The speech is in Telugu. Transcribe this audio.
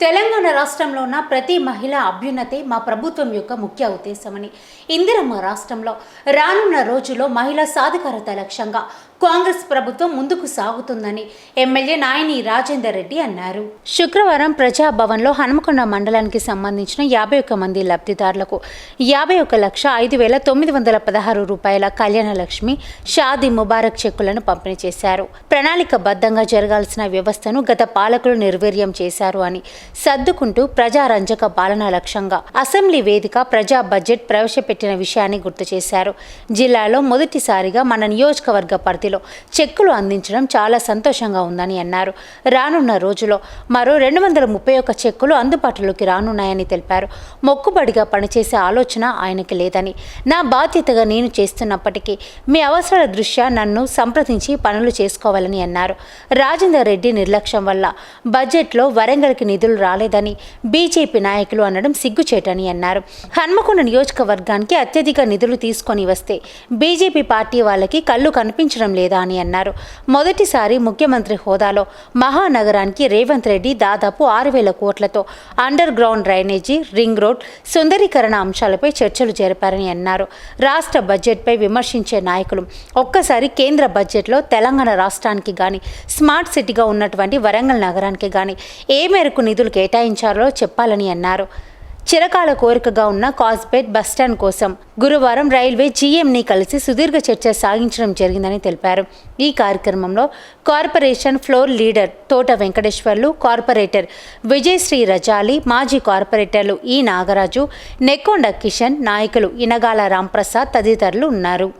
తెలంగాణ రాష్ట్రంలో ఉన్న ప్రతి మహిళ అభ్యున్నతే మా ప్రభుత్వం యొక్క ముఖ్య ఉద్దేశమని. ఇందిరమ్మ రాష్ట్రంలో రానున్న రోజుల్లో మహిళా సాధికారత లక్ష్యంగా కాంగ్రెస్ ప్రభుత్వం ముందుకు సాగుతుందని ఎమ్మెల్యే నాయని రాజేందర్ రెడ్డి అన్నారు. శుక్రవారం ప్రజాభవన్లో హనుమకొండ మండలానికి సంబంధించిన యాభై ఒక్క మంది లబ్ధిదారులకు యాభై ఒక్క లక్ష ఐదు వేల తొమ్మిది వందల పదహారు రూపాయల కళ్యాణ లక్ష్మి షాదీ ముబారక్ చెక్కులను పంపిణీ చేశారు. ప్రణాళికబద్ధంగా జరగాల్సిన వ్యవస్థను గత పాలకులు నిర్వీర్యం చేశారు అని సర్దుకుంటూ ప్రజారంజక పాలన లక్ష్యంగా అసెంబ్లీ వేదిక ప్రజా బడ్జెట్ ప్రవేశపెట్టిన విషయాన్ని గుర్తు చేశారు. జిల్లాలో మొదటిసారిగా మన నియోజకవర్గ పరిధిలో చెక్కులు అందించడం చాలా సంతోషంగా ఉందని అన్నారు. రానున్న రోజులో మరో రెండు వందల ముప్పై ఒక్క చెక్కులు అందుబాటులోకి రానున్నాయని తెలిపారు. మొక్కుబడిగా పనిచేసే ఆలోచన ఆయనకి లేదని. నా బాధ్యతగా నేను చేస్తున్నప్పటికీ మీ అవసరాల దృష్ట్యా నన్ను సంప్రదించి పనులు చేసుకోవాలని అన్నారు. రాజేందర్ రెడ్డి నిర్లక్ష్యం వల్ల బడ్జెట్లో వరంగల్కి నిధులు రాలేదని బీజేపీ నాయకులు అనడం సిగ్గుచేటని అన్నారు. హన్మకొండ నియోజకవర్గానికి అత్యధిక నిధులు తీసుకొని వస్తే బీజేపీ పార్టీ వాళ్ళకి కళ్ళు కనిపించడం లేదా అని అన్నారు. మొదటిసారి ముఖ్యమంత్రి హోదాలో మహానగరానికి రేవంత్ రెడ్డి దాదాపు ఆరు వేల కోట్లతో under ground drainage ring road సుందరీకరణ అంశాలపై చర్చలు జరిపారని అన్నారు. రాష్ట్ర బడ్జెట్పై విమర్శించే నాయకులు ఒక్కసారి కేంద్ర బడ్జెట్లో తెలంగాణ రాష్ట్రానికి కానీ స్మార్ట్ సిటీగా ఉన్నటువంటి వరంగల్ నగరానికి గాని ఏ మేరకు నిధులు నిధులు కేటాయించారో చెప్పాలని అన్నారు. చిరకాల కోరికగా ఉన్న కాస్పేట్ బస్టాండ్ కోసం గురువారం రైల్వే జీఎంని కలిసి సుదీర్ఘ చర్చ సాగించడం జరిగిందని తెలిపారు. ఈ కార్యక్రమంలో కార్పొరేషన్ ఫ్లోర్ లీడర్ తోట వెంకటేశ్వర్లు కార్పొరేటర్ విజయశ్రీ రజాలి మాజీ కార్పొరేటర్లు ఈ నాగరాజు నెక్కొండ కిషన్ నాయకులు ఇనగాల రాంప్రసాద్ తదితరులు ఉన్నారు.